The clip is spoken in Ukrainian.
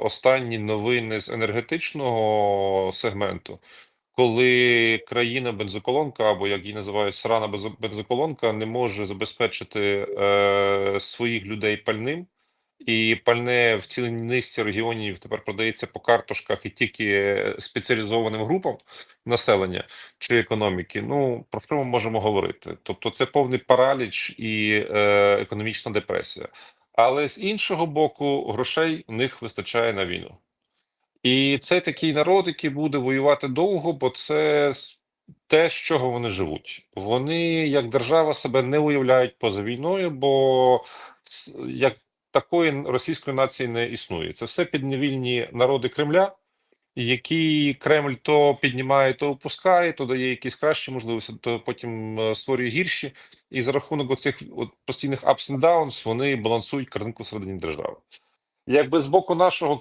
останні новини з енергетичного сегменту, коли країна бензоколонка, або як її називають срана бензоколонка, не може забезпечити е, своїх людей пальним, і пальне в цілій низці регіонів тепер продається по картошках і тільки спеціалізованим групам населення чи економіки. Ну про що ми можемо говорити? Тобто, це повний параліч і е, економічна депресія. Але з іншого боку, грошей у них вистачає на війну. І це такий народ, який буде воювати довго, бо це те, з чого вони живуть. Вони як держава себе не уявляють поза війною, бо як такої російської нації не існує. Це все підневільні народи Кремля, які Кремль то піднімає, то опускає, то дає якісь кращі можливості, то потім е, створює гірші. І за рахунок оцих от постійних ups and downs вони балансують картинку всередині держави. Якби з боку нашого